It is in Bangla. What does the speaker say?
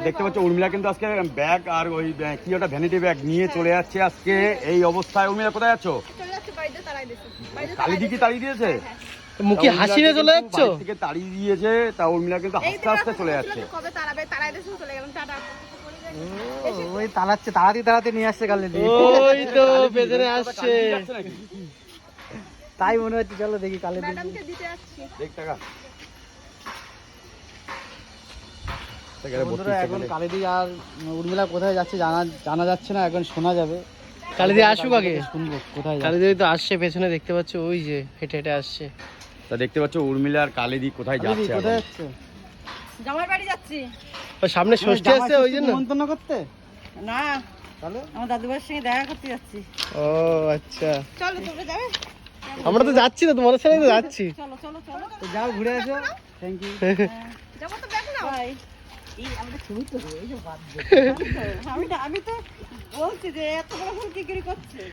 দেখতে পাচ্ছ উর্মিলা কিন্তু আজকে ব্যাগ আর ওই ব্যাগ- কি ওটা ভ্যানিটি ব্যাগ নিয়ে চলে যাচ্ছে আজকে। এই অবস্থায় উর্মিলা কোথায় যাচ্ছ? চলে যাচ্ছে বাড়িতে তারাই দিয়েছে? বাড়িতে কালী দিকে তাড়িয়ে দিয়েছে মুখে হাসি নিয়ে চলে যাচ্ছ? থেকে তাড়িয়ে দিয়েছে তা উর্মিলা কিন্তু এই আস্তে আস্তে চলে যাচ্ছে। কবে তারাবে তারাই দিয়েছে চলে গেলাম টাটা। ওই তাড়াচ্ছে তাড়াতে তাড়াতে নিয়ে আসছে কালে ওই তো পেছনে আসছে? তাই মনে হচ্ছে চলো দেখি কালে দিতে যাচ্ছি দেখ টাকা। বন্ধুরা এখন কালেদি আর উর্মিলা কোথায় যাচ্ছে জানা জানা যাচ্ছে না এখন শোনা যাবে। কালী দিয়ে আসুক আগে। শুনব কোথায় কালী যাচ্ছে। দিয়ে তো আসছে পেছনে দেখতে পাচ্ছ ওই যে হেঁটে হেঁটে আসছে। তা দেখতে পাচ্ছ উর্মিলা আর কালিদি কোথায় যাচ্ছে কোথায় যাচ্ছে? জামাই বাড়ি যাচ্ছি। ও সামনে ষষ্ঠী জামাই আসছে ওই জন্য? নিমন্ত্রণ করতে? না তাহলে? আমার দাদুবার সঙ্গে দেখা করতে যাচ্ছি। ও আচ্ছা। চলো তোমরা যাবে? আমরা তো যাচ্ছি না তোমাদের সাথে যাচ্ছি। চলো চলো চলো। যাও ঘুরে আসো থ্যাংক ইউ যাব তো দেখ না ভাই আমি তো আমি তো বলছি যে এত বড় কি করছে?